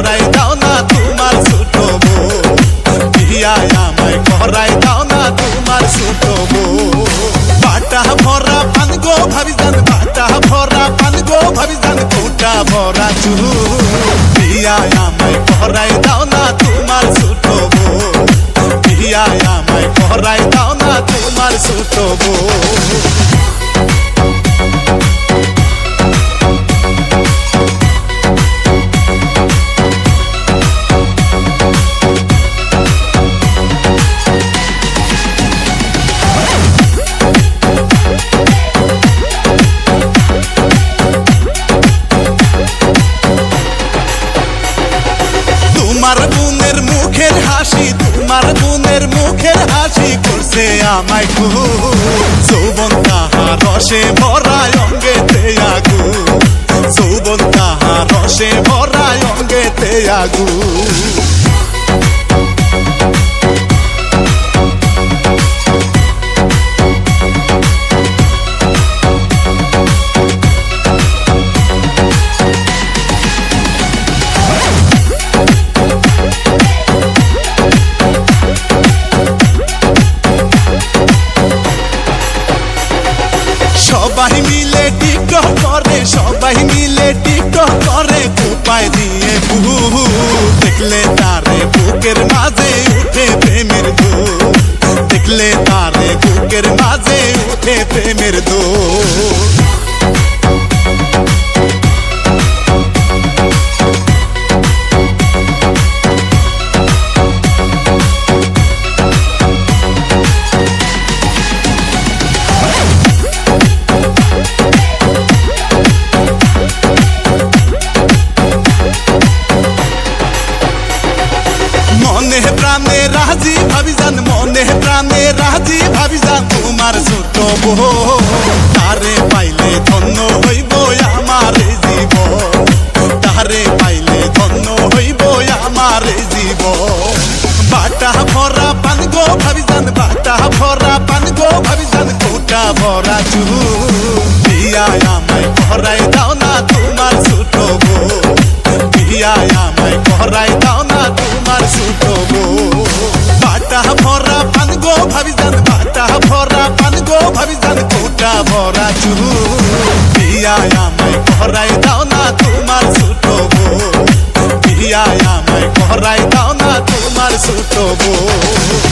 করাই দাও না তোমার ছোট বউ। বিয়ায় আমায় করাই দাও না তোমার ছোট বউ। বাটা ভরা পান গো ভাবি জান বাটা ভরা পান গো ভাবি জান কোটা ভরা চুল। বিয়ায় আমায় করাই দাও না তোমার ছোট বউ। বিয়ায় আমায় করাই দাও তোমার বোনের মুখের হাসি, তোমার বোনের মুখের হাসি করছে আমায় খুব যৌবন তাহা রসে ভরায় অঙ্গেতে আগু। যৌবন তাহা রসে ভরায় অঙ্গেতে আগু। कुकर माझे उठे ते मिरदू। तिकले तारे कुकर माझे उठे ते मिरदू। প্রাণে রাজি ভাবি যান তোমার ছোট বউ। তারে পাইলে ধন্য হইব আমার জীব তারে পাইলে ধন্য হইব আমার জীব বাটা ভরা পান গো ভাবি যান বাটা ভরা পান গো ভাবি যান কোটা ভরা চু বিয়ায় একটু বিয়া আমায় করাই দাও না তোমার ছোট বিয়া আমায় করাই দাও না তোমার ছোট বউ